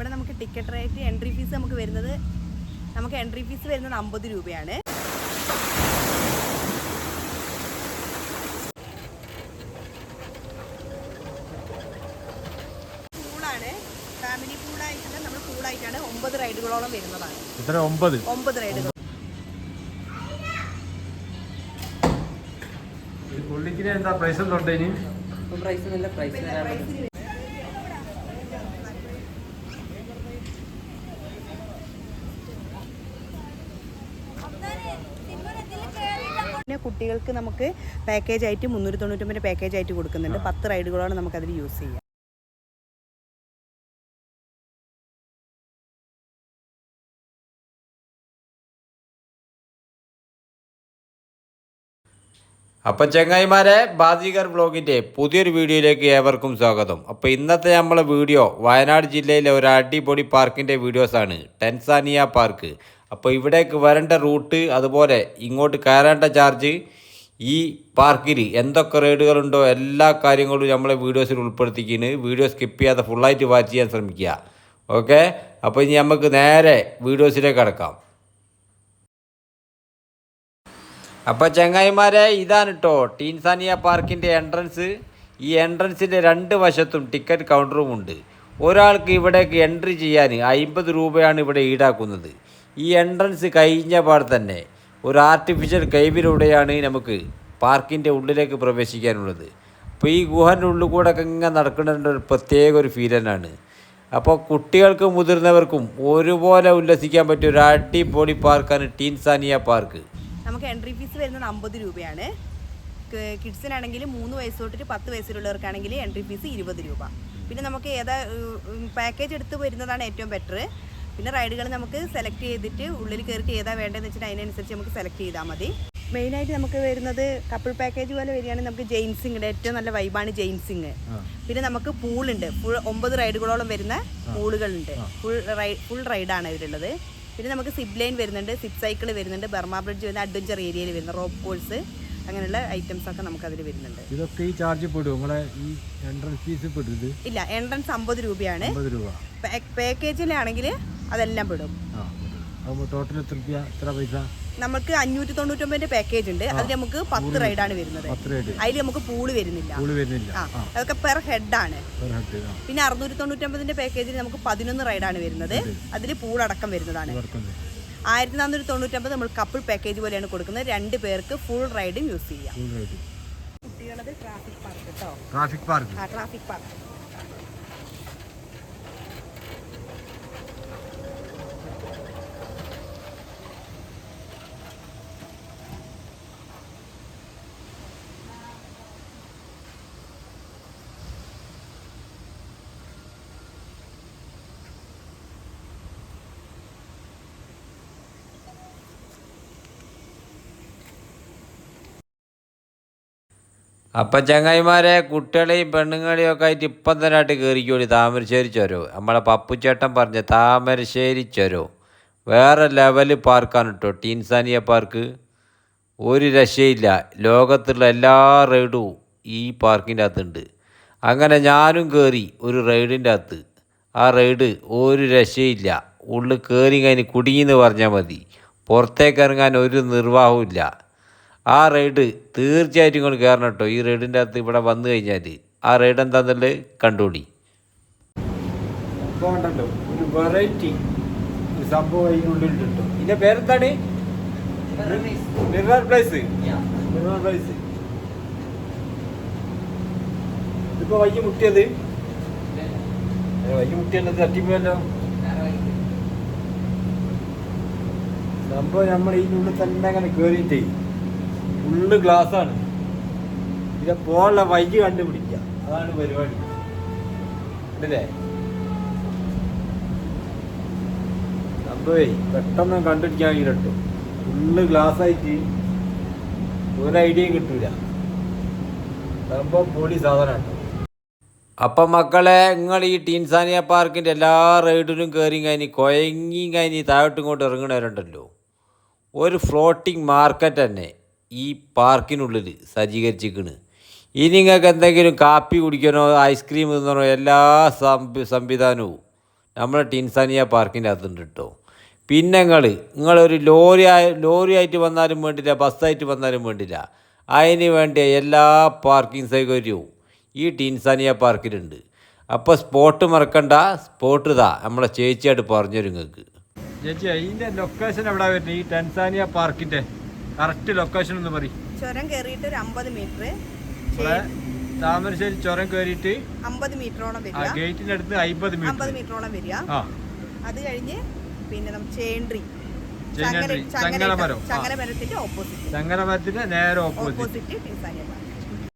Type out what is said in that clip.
ഇവിടെ നമുക്ക് ticket rate entry fees നമുക്ക് വരുന്നത് നമുക്ക് എൻട്രി ഫീസ് വരുന്നത് അമ്പത് രൂപയാണ്. പൂളാണ് ഫാമിലി പൂളായിട്ടുണ്ട് നമ്മൾ പൂളായിട്ടാണ് ഒമ്പത് റൈഡുകളോളം വരുന്നതാണ്. ഇത്ര ഒമ്പത്. ഒമ്പത് റൈഡുകൾ പുള്ളിക്കിന് എന്താ പ്രൈസ് ഉണ്ടോ ഇനി? പ്രൈസ് നല്ല പ്രൈസ് പിന്നെ കുട്ടികൾക്ക് നമുക്ക് പാക്കേജ് ആയിട്ട് മുന്നൂറ്റി തൊണ്ണൂറ്റൊമ്പത് പാക്കേജ് ആയിട്ട് കൊടുക്കുന്നുണ്ട്. പത്ത് റൈഡുകളാണ് നമുക്ക് അതിൽ യൂസ് ചെയ്യാം. അപ്പം ചെങ്ങായിമാരെ ബാധികർ ബ്ലോഗിന്റെ പുതിയൊരു വീഡിയോയിലേക്ക് ഏവർക്കും സ്വാഗതം. അപ്പോൾ ഇന്നത്തെ നമ്മളെ വീഡിയോ വയനാട് ജില്ലയിലെ ഒരു അടിപൊളി പാർക്കിന്റെ വീഡിയോസാണ് ടെൻസാനിയ പാർക്ക് അപ്പോൾ ഇവിടേക്ക് വരേണ്ട റൂട്ട് അതുപോലെ ഇങ്ങോട്ട് കയറേണ്ട ചാർജ് ഈ പാർക്കിൽ എന്തൊക്കെ റൈഡുകളുണ്ടോ എല്ലാ കാര്യങ്ങളും നമ്മളെ വീഡിയോസിൽ ഉൾപ്പെടുത്തിക്കുന്നു വീഡിയോ സ്കിപ്പ് ചെയ്യാതെ ഫുള്ളായിട്ട് വാച്ച് ചെയ്യാൻ ശ്രമിക്കുക. ഓക്കെ അപ്പോൾ ഇനി നമുക്ക് നേരെ വീഡിയോസിലേക്ക് കടക്കാം. അപ്പോൾ ചങ്ങായിമാരെ ഇതാണ് കേട്ടോ ടീൻസാനിയ പാർക്കിന്റെ എൻട്രൻസ് ഈ എൻട്രൻസിന്റെ രണ്ട് വശത്തും ടിക്കറ്റ് കൗണ്ടറും ഉണ്ട്. ഒരാൾക്ക് ഇവിടേക്ക് എൻട്രി ചെയ്യാൻ അമ്പത് രൂപയാണ് ഇവിടെ ഈടാക്കുന്നത്. ഈ എൻട്രൻസ് കഴിഞ്ഞ പാട് തന്നെ ഒരു ആർട്ടിഫിഷ്യൽ കൈവിലൂടെയാണ് നമുക്ക് പാർക്കിന്റെ ഉള്ളിലേക്ക് പ്രവേശിക്കാനുള്ളത്. അപ്പോൾ ഈ ഗുഹന്റെ ഉള്ളിൽ കൂടെ ഒക്കെ ഇങ്ങനെ നടക്കുന്നതിന്റെ ഒരു പ്രത്യേക ഒരു ഫീൽ തന്നെയാണ്. അപ്പോൾ കുട്ടികൾക്കും മുതിർന്നവർക്കും ഒരുപോലെ ഉല്ലസിക്കാൻ പറ്റിയ ഒരു അടിപൊളി പാർക്കാണ് ടീൻസാനിയ പാർക്ക് നമുക്ക് എൻട്രി ഫീസ് വരുന്നത് അമ്പത് രൂപയാണ്. കിഡ്സിനാണെങ്കിൽ മൂന്ന് വയസ്സ് തൊട്ടിട്ട് പത്ത് വയസ്സിലുള്ളവർക്കാണെങ്കിൽ എൻട്രി ഫീസ് ഇരുപത് രൂപ. പിന്നെ നമുക്ക് ഏതാ പാക്കേജ് എടുത്ത് വരുന്നതാണ് ഏറ്റവും ബെറ്റർ പിന്നെ റൈഡുകൾ നമുക്ക് സെലക്ട് ചെയ്തിട്ട് ഉള്ളിൽ കയറിയിട്ട് ഏതാ വേണ്ടതെന്ന് വെച്ചിട്ട് അതിനനുസരിച്ച് നമുക്ക് സെലക്ട് ചെയ്താൽ മതി. മെയിനായിട്ട് നമുക്ക് വരുന്നത് കപ്പിൾ പാക്കേജ് പോലെ വരികയാണെങ്കിൽ നമുക്ക് ജെയിൻസിങ്ങിന്റെ ഏറ്റവും നല്ല വൈബാണ് ജെയിൻസിങ് പിന്നെ നമുക്ക് പൂളുണ്ട് ഫുൾ ഒമ്പത് റൈഡുകളോളം വരുന്ന പൂളുകളുണ്ട്. ഫുൾ റൈഡ് ഫുൾ റൈഡാണ് ഇതിലുള്ളത് പിന്നെ നമുക്ക് സിബ് ലൈൻ വരുന്നുണ്ട്. സിബ് സൈക്കിൾ വരുന്നുണ്ട്. ബർമ ബ്രിഡ്ജ് വരുന്ന അഡ്വഞ്ചർ ഏരിയയിൽ വരുന്ന റോപ്പ് കോഴ്സ് അങ്ങനെയുള്ള ഐറ്റംസ് ഒക്കെ നമുക്ക് അതിൽ വരുന്നുണ്ട്. ഇതൊക്കെ ഈ ചാർജ് പെടും നിങ്ങളെ ഈ എൻട്രൻസ് ഫീസ് ഇല്ല എൻട്രൻസ് അമ്പത് രൂപയാണ്. പാക്കേജിലാണെങ്കിൽ അതെല്ലാം പെടും. ടോട്ടൽ എത്ര രൂപ എത്ര പൈസ? നമുക്ക് അഞ്ഞൂറ്റി തൊണ്ണൂറ്റൊമ്പതിന്റെ പാക്കേജ് ഉണ്ട് അതിൽ നമുക്ക് പത്ത് റൈഡാണ് വരുന്നത്. അതിൽ നമുക്ക് പൂൾ വരുന്നില്ല. അതൊക്കെ പെർ ഹെഡാണ് പിന്നെ അറുന്നൂറ്റി തൊണ്ണൂറ്റൊമ്പതിന്റെ പാക്കേജിൽ നമുക്ക് പതിനൊന്ന് റൈഡാണ് വരുന്നത്. അതിൽ പൂളടക്കം വരുന്നതാണ്. ആയിരത്തി നാനൂറ്റി തൊണ്ണൂറ്റൊമ്പത് നമ്മൾ കപ്പിൾ പാക്കേജ് പോലെയാണ് കൊടുക്കുന്നത്. രണ്ട് പേർക്ക് ഫുൾ റൈഡും യൂസ് ചെയ്യാം. കുട്ടികളുടെ ട്രാഫിക് പാർക്ക് കേട്ടോ ട്രാഫിക് പാർക്ക് ആ ട്രാഫിക് പാർക്ക് അപ്പം ചങ്ങായിമാരെ കുട്ടികളെയും പെണ്ണുങ്ങളെയും ഒക്കെ ആയിട്ട് ഇപ്പം തന്നെ ആയിട്ട് കയറിക്കോളി താമരശ്ശേരി ചുരോ നമ്മളെ പപ്പുച്ചേട്ടൻ പറഞ്ഞ താമരശ്ശേരി ചുരോ. വേറെ ലെവൽ പാർക്കാണ് കേട്ടോ ടീൻസാനിയ പാർക്ക് ഒരു രക്ഷയില്ല. ലോകത്തുള്ള എല്ലാ റൈഡും ഈ പാർക്കിന്റെ അകത്തുണ്ട്. അങ്ങനെ ഞാനും കയറി ഒരു റൈഡിന്റെ അകത്ത്. ആ റൈഡ് ഒരു രക്ഷയില്ല. ഉള്ളിൽ കയറി കഴിഞ്ഞ് കുടുങ്ങിയെന്ന് പറഞ്ഞാൽ മതി. പുറത്തേക്ക് ഇറങ്ങാൻ ഒരു നിർവാഹവും ഇല്ല. ആ റൈഡ് തീർച്ചയായിട്ടും ഇങ്ങോട്ട് കയറണം കേട്ടോ. ഈ റൈഡിന്റെ അകത്ത് ഇവിടെ വന്നു കഴിഞ്ഞാൽ ആ റൈഡ് അപ്പോൾ ഉണ്ടല്ലോ ഒരു വെറൈറ്റി സംഭവം സംഭവം കിട്ടും. ഇതിന്റെ പേരെന്താണ്? മിറർ പ്ലേസ് മിറർ പ്ലേസ് ഇതിപ്പോ വൈകി മുട്ടിയത്? വൈകി മുട്ടിയല്ലോ തട്ടിപ്പോയല്ലോ. സംഭവം നമ്മൾ ഈ ഉള്ളിൽ തന്നെ അങ്ങനെ കേറിയിട്ടേ. ഫുള്ള് ഗ്ലാസ് ആണ് ഇത് പോകാനുള്ള വൈകി കണ്ടുപിടിക്കുക. അതാണ് പരിപാടി. അല്ലേ സംഭവേ പെട്ടെന്ന് കണ്ടുപിടിക്കാൻ കിട്ടും ഫുള്ള് ഗ്ലാസ് ആയിട്ട് ഒരു ഐഡിയയും കിട്ടൂല. സംഭവം പൊടി അപ്പം മക്കളെ നിങ്ങൾ ഈ ടീൻസാനിയ പാർക്കിന്റെ എല്ലാ റൈഡിലും കയറി കഴിഞ്ഞ് കൊയങ്ങി കഴിഞ്ഞ് താഴോട്ടും ഇങ്ങോട്ട് ഇറങ്ങണവരുണ്ടല്ലോ. ഒരു ഫ്ലോട്ടിംഗ് മാർക്കറ്റ് തന്നെ. ഈ പാർക്കിനുള്ളിൽ സജ്ജീകരിച്ചിരിക്കുന്നത് ഇനി നിങ്ങൾക്ക് എന്തെങ്കിലും കാപ്പി കുടിക്കാനോ ഐസ്ക്രീം തിന്നണോ എല്ലാ സംവി സംവിധാനവും നമ്മളെ ടിൻസാനിയ പാർക്കിന്റെ അകത്തുണ്ട് കേട്ടോ പിന്നെ നിങ്ങൾ നിങ്ങളൊരു ലോറി ലോറി ആയിട്ട് വന്നാലും വേണ്ടില്ല ബസ്സായിട്ട് വന്നാലും വേണ്ടില്ല. അതിന് വേണ്ടിയ എല്ലാ പാർക്കിംഗ് സൗകര്യവും ഈ ടിൻസാനിയ പാർക്കിലുണ്ട്. അപ്പോൾ സ്പോട്ട് മറക്കണ്ട സ്പോട്ട് ഇതാ നമ്മളെ ചേച്ചിയായിട്ട് പറഞ്ഞു നിങ്ങൾക്ക്. ചേച്ചി അതിന്റെ ലൊക്കേഷൻ എവിടെ വരുന്നത്? ഈ ടെൻസാനിയ പാർക്കിന്റെ കറക്റ്റ് ലൊക്കേഷൻ ഒന്ന് പറയും. ചുരം കയറിയിട്ട് ഒരു അമ്പത് മീറ്റർ താമരശ്ശേരി ചുരം കയറിയിട്ട് അമ്പത് മീറ്ററോളം വരിക. ഗേറ്റിന്റെ അടുത്ത് അമ്പത് മീറ്ററോളം വരിക. അത് കഴിഞ്ഞ് പിന്നെ നമുക്ക് ചേൻട്രി. ചങ്ങലമരം. ചങ്ങലമരത്തിന്റെ ഓപ്പോസിറ്റ് ചങ്ങലമരത്തിന്റെ നേരെ ഓപ്പോസിറ്റ് ഓപ്പോസിറ്റ്